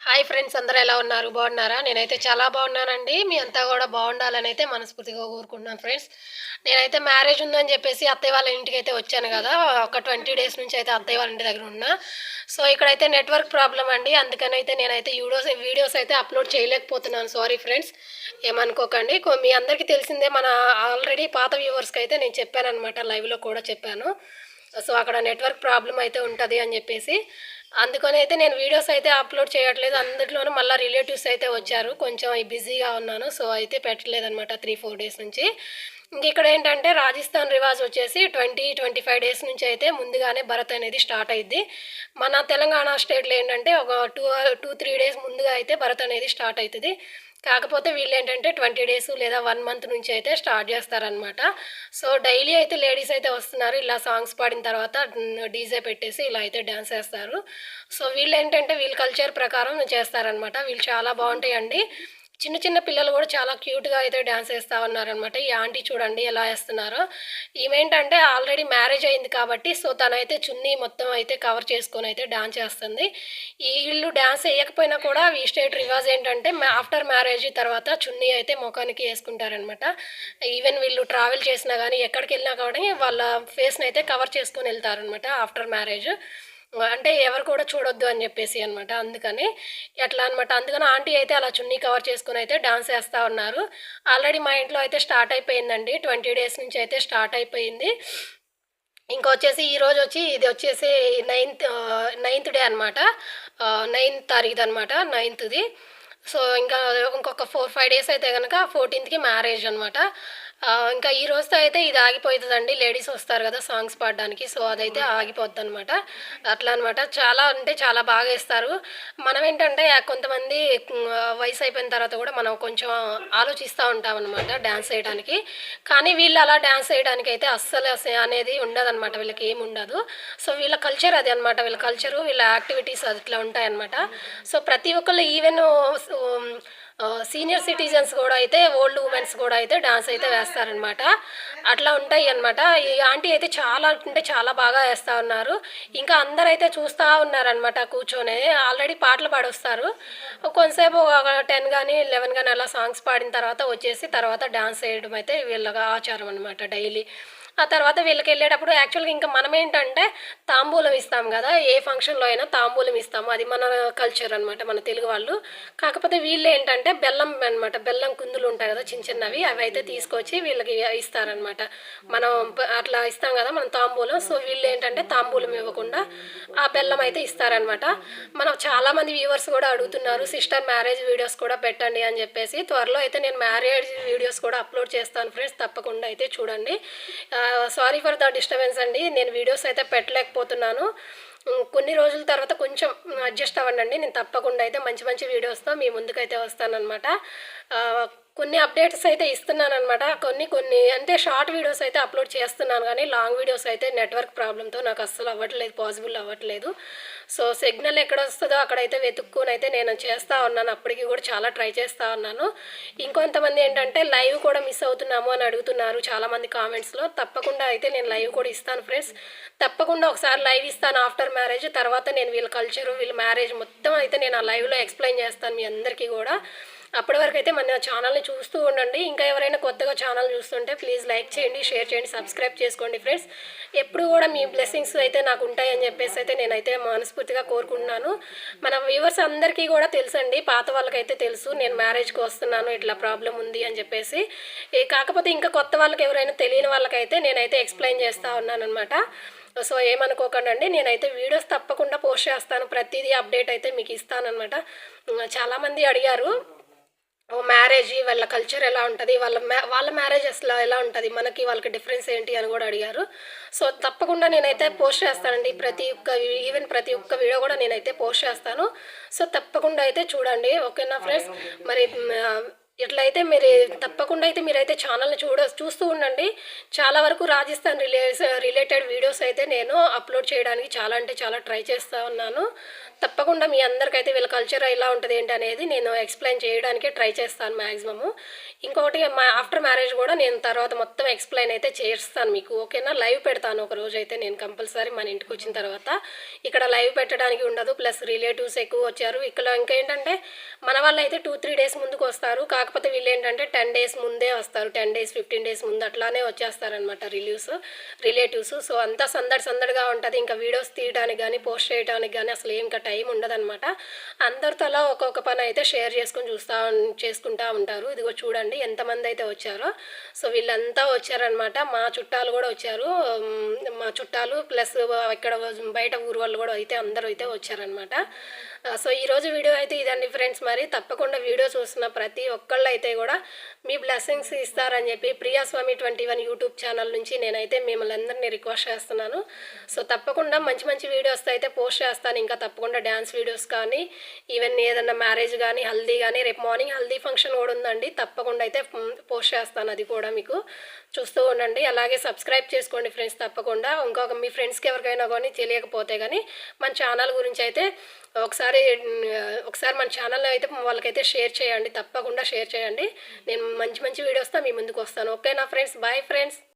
Hi friends అందరూ ఎలా ఉన్నారు? బాగున్నారా? నేనైతే చాలా బాగున్నానండి. మీ అంతా కూడా బాగుండాలని అయితే మనస్ఫూర్తిగా కోరుకుంటున్నాను ఫ్రెండ్స్. నేనైతే మ్యారేజ్ ఉందని చెప్పేసి అత్తయ్య వాళ్ళ ఇంటికి అయితే వచ్చాను కదా. ఒక ట్వంటీ డేస్ నుంచి అయితే అత్తయ్య వాళ్ళ ఇంటి దగ్గర ఉన్నా. సో ఇక్కడైతే నెట్వర్క్ ప్రాబ్లం అండి. అందుకని అయితే నేనైతే వీడియోస్ వీడియోస్ అయితే అప్లోడ్ చేయలేకపోతున్నాను. Sorry friends. ఏమనుకోకండి. కొ- మీ అందరికీ తెలిసిందే మన ఆల్రెడీ పాత వ్యూవర్స్కి అయితే నేను చెప్పాను అనమాట లైవ్లో కూడా చెప్పాను. సో అక్కడ నెట్వర్క్ ప్రాబ్లం అయితే ఉంటుంది అని చెప్పేసి. అందుకని అయితే నేను వీడియోస్ అయితే అప్లోడ్ చేయట్లేదు. అందులోనూ మళ్ళీ రిలేటివ్స్ అయితే వచ్చారు. కొంచెం బిజీగా ఉన్నాను. సో అయితే పెట్టలేదు అనమాట త్రీ ఫోర్ డేస్ నుంచి. ఇంక ఇక్కడ ఏంటంటే రాజస్థాన్ రివాజ్ వచ్చేసి ట్వంటీ ట్వంటీ ఫైవ్ డేస్ నుంచి అయితే ముందుగానే భరత్ అనేది స్టార్ట్ అయింది మన తెలంగాణ స్టేట్లో ఏంటంటే ఒక టూ టూ త్రీ డేస్ ముందుగా అయితే భరత్ అనేది స్టార్ట్ అవుతుంది కాకపోతే వీళ్ళు ఏంటంటే ట్వంటీ డేస్ లేదా వన్ మంత్ నుంచి అయితే స్టార్ట్ చేస్తారనమాట సో డైలీ అయితే లేడీస్ అయితే వస్తున్నారు. ఇలా సాంగ్స్ పాడిన తర్వాత డీజే పెట్టేసి ఇలా అయితే డ్యాన్స్ చేస్తారు. సో వీళ్ళు ఏంటంటే వీళ్ళ కల్చర్ ప్రకారం చేస్తారనమాట వీళ్ళు చాలా బాగుంటాయండి. చిన్న చిన్న పిల్లలు కూడా చాలా క్యూట్గా అయితే డ్యాన్స్ వేస్తూ ఉన్నారనమాట ఈ ఆంటీ చూడండి ఎలా వేస్తున్నారో. ఈమెంటంటే ఆల్రెడీ మ్యారేజ్ అయింది కాబట్టి సో తనైతే చున్నీ మొత్తం అయితే కవర్ చేసుకొని అయితే డ్యాన్స్ చేస్తుంది ఈ వీళ్ళు డ్యాన్స్ వేయకపోయినా కూడా ఈ స్టేట్ రివాజ్ ఏంటంటే ఆఫ్టర్ మ్యారేజ్ తర్వాత చున్నీ అయితే ముఖానికి వేసుకుంటారనమాట. ఈవెన్ వీళ్ళు ట్రావెల్ చేసినా కానీ ఎక్కడికి వెళ్ళినా కానీ వాళ్ళ ఫేస్ని అయితే కవర్ చేసుకొని వెళ్తారనమాట ఆఫ్టర్ మ్యారేజ్ అంటే ఎవరు కూడా చూడొద్దు అని చెప్పేసి అనమాట అందుకని ఎట్లా అనమాట అందుకని ఆంటీ అయితే అలా చున్నీ కవర్ చేసుకుని అయితే డాన్స్ వేస్తూ ఉన్నారు. ఆల్రెడీ మా ఇంట్లో అయితే స్టార్ట్ అయిపోయిందండి. ట్వంటీ డేస్ నుంచి అయితే స్టార్ట్ అయిపోయింది. ఇంకొచ్చేసి ఈరోజు వచ్చి ఇది వచ్చేసి నైన్త్ నైన్త్ డే అనమాట నైన్త్ తారీఖు అనమాట నైన్త్ది. సో ఇంకా ఇంకొక ఫోర్ ఫైవ్ డేస్ అయితే కనుక ఫోర్టీన్త్కి మ్యారేజ్ అనమాట ఇంకా ఈ రోజుతో అయితే ఇది ఆగిపోతుందండి లేడీస్ వస్తారు కదా సాంగ్స్ పాడడానికి. సో అదైతే ఆగిపోద్ది అనమాట అట్లా అనమాట చాలా అంటే చాలా బాగా ఇస్తారు మనం ఏంటంటే కొంతమంది వయసు అయిపోయిన తర్వాత కూడా మనం కొంచెం ఆలోచిస్తూ ఉంటాం అనమాట డ్యాన్స్ చేయడానికి కానీ వీళ్ళు అలా డ్యాన్స్ చేయడానికి అయితే అస్సలు అస- అనేది ఉండదన్నమాట. వీళ్ళకి ఏమి ఉండదు. సో వీళ్ళ కల్చర్ అది అనమాట వీళ్ళ కల్చరు వీళ్ళ యాక్టివిటీస్ అట్లా ఉంటాయన్నమాట. సో ప్రతి ఒక్కళ్ళు ఈవెన్ సీనియర్ సిటిజన్స్ కూడా అయితే ఓల్డ్ ఉమెన్స్ కూడా అయితే డాన్స్ అయితే వేస్తారనమాట అట్లా ఉంటాయి అనమాట ఈ ఆంటీ అయితే చాలా అంటే చాలా బాగా వేస్తూ ఉన్నారు. ఇంకా అందరూ అయితే చూస్తూ ఉన్నారనమాట కూర్చొని. ఆల్రెడీ పాటలు పాడొస్తారు. కొంతసేపు ఒక టెన్ కానీ లెవెన్ కానీ అలా సాంగ్స్ పాడిన తర్వాత వచ్చేసి తర్వాత డాన్స్ వేయడం అయితే వీళ్ళగా ఆచారం అనమాట డైలీ. ఆ తర్వాత వీళ్ళకి వెళ్ళేటప్పుడు యాక్చువల్గా ఇంకా మనం ఏంటంటే తాంబూలం ఇస్తాం కదా ఏ ఫంక్షన్లో అయినా తాంబూలం ఇస్తాము. అది మన కల్చర్ అనమాట మన తెలుగు వాళ్ళు. కాకపోతే వీళ్ళు ఏంటంటే బెల్లం అనమాట బెల్లం కుందులు ఉంటాయి కదా చిన్న చిన్నవి అవి అయితే తీసుకొచ్చి వీళ్ళకి ఇస్తారనమాట మనం అట్లా ఇస్తాం కదా మనం తాంబూలం సో వీళ్ళు ఏంటంటే తాంబూలం ఇవ్వకుండా ఆ బెల్లం అయితే ఇస్తారనమాట మనం చాలామంది వ్యూవర్స్ కూడా అడుగుతున్నారు సిస్టర్ మ్యారేజ్ వీడియోస్ కూడా పెట్టండి అని చెప్పేసి. త్వరలో అయితే నేను మ్యారేజ్ వీడియోస్ కూడా అప్లోడ్ చేస్తాను ఫ్రెండ్స్ తప్పకుండా అయితే చూడండి. సారీ ఫర్ ద డిస్టర్బెన్స్ అండి. నేను వీడియోస్ అయితే పెట్టలేకపోతున్నాను. కొన్ని రోజుల తర్వాత కొంచెం అడ్జస్ట్ అవ్వండి నేను తప్పకుండా అయితే మంచి మంచి వీడియోస్తో మీ ముందుకైతే వస్తానన్నమాట. కొన్ని అప్డేట్స్ అయితే ఇస్తున్నాను అనమాట కొన్ని కొన్ని అంటే షార్ట్ వీడియోస్ అయితే అప్లోడ్ చేస్తున్నాను కానీ లాంగ్ వీడియోస్ అయితే నెట్వర్క్ ప్రాబ్లంతో నాకు అస్సలు అవ్వట్లేదు పాసిబుల్ అవ్వట్లేదు. సో సిగ్నల్ ఎక్కడ వస్తుందో అక్కడైతే వెతుక్కొని అయితే నేను చేస్తూ ఉన్నాను. అప్పటికి కూడా చాలా ట్రై చేస్తూ ఉన్నాను. ఇంకొంతమంది ఏంటంటే లైవ్ కూడా మిస్ అవుతున్నాము అని అడుగుతున్నారు చాలామంది కామెంట్స్లో. తప్పకుండా అయితే నేను లైవ్ కూడా ఇస్తాను ఫ్రెండ్స్. తప్పకుండా ఒకసారి లైవ్ ఇస్తాను ఆఫ్టర్ మ్యారేజ్. తర్వాత నేను వీళ్ళ కల్చరు వీళ్ళ మ్యారేజ్ మొత్తం అయితే నేను ఆ లైవ్లో ఎక్స్ప్లెయిన్ చేస్తాను మీ అందరికీ కూడా. అప్పటి వరకు అయితే మన ఛానల్ని చూస్తూ ఉండండి. ఇంకా ఎవరైనా కొత్తగా ఛానల్ చూస్తుంటే ప్లీజ్ లైక్ చేయండి షేర్ చేయండి సబ్స్క్రైబ్ చేసుకోండి ఫ్రెండ్స్ ఎప్పుడు కూడా మీ బ్లెస్సింగ్స్ అయితే నాకు ఉంటాయని చెప్పేసి అయితే నేనైతే మనస్ఫూర్తిగా కోరుకుంటున్నాను. మన వ్యూవర్స్ అందరికీ కూడా తెలుసండి. పాత వాళ్ళకైతే తెలుసు. నేను మ్యారేజ్కి వస్తున్నాను ఇట్లా ప్రాబ్లం ఉంది అని చెప్పేసి. కాకపోతే ఇంకా కొత్త వాళ్ళకి ఎవరైనా తెలియని వాళ్ళకైతే నేనైతే ఎక్స్ప్లెయిన్ చేస్తూ ఉన్నాను అనమాట సో ఏమనుకోకండి నేనైతే వీడియోస్ తప్పకుండా పోస్ట్ చేస్తాను. ప్రతిదీ అప్డేట్ అయితే మీకు ఇస్తానమాట చాలామంది అడిగారు మ్యారేజ్ వాళ్ళ కల్చర్ ఎలా ఉంటుంది? వాళ్ళ మ్యా వాళ్ళ మ్యారేజ్ అసలు ఎలా ఉంటుంది? మనకి వాళ్ళకి డిఫరెన్స్ ఏంటి అని కూడా అడిగారు. సో తప్పకుండా నేనైతే పోస్ట్ చేస్తానండి. ప్రతి ఒక్క ఈవెన్ ప్రతి ఒక్క వీడియో కూడా నేనైతే పోస్ట్ చేస్తాను. సో తప్పకుండా అయితే చూడండి. ఓకేనా ఫ్రెండ్స్ మరి ఇట్లయితే మీరు తప్పకుండా అయితే మీరైతే ఛానల్ని చూడ చూస్తూ ఉండండి. చాలా వరకు రాజస్థాన్ రిలే రిలేటెడ్ వీడియోస్ అయితే నేను అప్లోడ్ చేయడానికి చాలా అంటే చాలా ట్రై చేస్తూ ఉన్నాను. తప్పకుండా మీ అందరికైతే వీళ్ళ కల్చర్ ఎలా ఉంటుంది ఏంటి అనేది నేను ఎక్స్ప్లెయిన్ చేయడానికి ట్రై చేస్తాను మ్యాక్సిమము ఇంకొకటి మా ఆఫ్టర్ మ్యారేజ్ కూడా నేను తర్వాత మొత్తం ఎక్స్ప్లెయిన్ అయితే చేస్తాను మీకు ఓకేనా? లైవ్ పెడతాను ఒక రోజు అయితే నేను కంపల్సరీ మన ఇంటికి వచ్చిన తర్వాత. ఇక్కడ లైవ్ పెట్టడానికి ఉండదు ప్లస్ రిలేటివ్స్ ఎక్కువ వచ్చారు. ఇక్కడ ఇంకేంటంటే మన వాళ్ళు అయితే టూ త్రీ డేస్ ముందుకు వస్తారు. కాకపోతే వీళ్ళు ఏంటంటే టెన్ డేస్ ముందే వస్తారు టెన్ డేస్ ఫిఫ్టీన్ డేస్ ముందు అట్లానే వచ్చేస్తారనమాట రిలీవ్స్ రిలేటివ్స్. సో అంతా సందడి సందడిగా ఉంటుంది. ఇంకా వీడియోస్ తీయడానికి కానీ పోస్ట్ చేయడానికి కానీ అసలు ఏం ఇంకా టైం ఉండదనమాట అందరితో అలా ఒక్కొక్క పని అయితే షేర్ చేసుకొని చూస్తూ చేసుకుంటూ చేసుకుంటా ఉంటారు. ఇదిగో చూడండి ఎంతమంది అయితే వచ్చారో. సో వీళ్ళంతా వచ్చారనమాట మా చుట్టాలు కూడా వచ్చారు. మా చుట్టాలు ప్లస్ ఇక్కడ బయట ఊరు వాళ్ళు కూడా అయితే అందరూ అయితే వచ్చారనమాట సో ఈరోజు వీడియో అయితే ఇదండి ఫ్రెండ్స్. మరి తప్పకుండా వీడియో చూస్తున్న ప్రతి ఒక్కళ్ళు అయితే కూడా మీ బ్లెస్సింగ్స్ ఇస్తారని చెప్పి Priyaswami twenty one YouTube channel నుంచి నేనైతే మిమ్మల్ని అందరినీ రిక్వెస్ట్ చేస్తున్నాను. సో తప్పకుండా మంచి మంచి వీడియోస్ అయితే పోస్ట్ చేస్తాను. ఇంకా తప్పకుండా డ్యాన్స్ వీడియోస్ కానీ ఈవెన్ ఏదన్నా మ్యారేజ్ కానీ హల్దీ కానీ రేపు మార్నింగ్ హల్దీ ఫంక్షన్ కూడా ఉందండి. తప్పకుండా అయితే పోస్ట్ చేస్తాను అది కూడా మీకు. చూస్తూ ఉండండి. అలాగే సబ్స్క్రైబ్ చేసుకోండి ఫ్రెండ్స్ తప్పకుండా. ఇంకొక మీ ఫ్రెండ్స్కి ఎవరికైనా కానీ తెలియకపోతే కానీ మన ఛానల్ గురించి అయితే ఒకసారి ఒకసారి ఒకసారి మన ఛానల్లో అయితే వాళ్ళకైతే షేర్ చేయండి తప్పకుండా షేర్ చేయండి. నేను మంచి మంచి వీడియోస్తో మీ ముందుకు వస్తాను. ఓకే నా ఫ్రెండ్స్? Bye friends?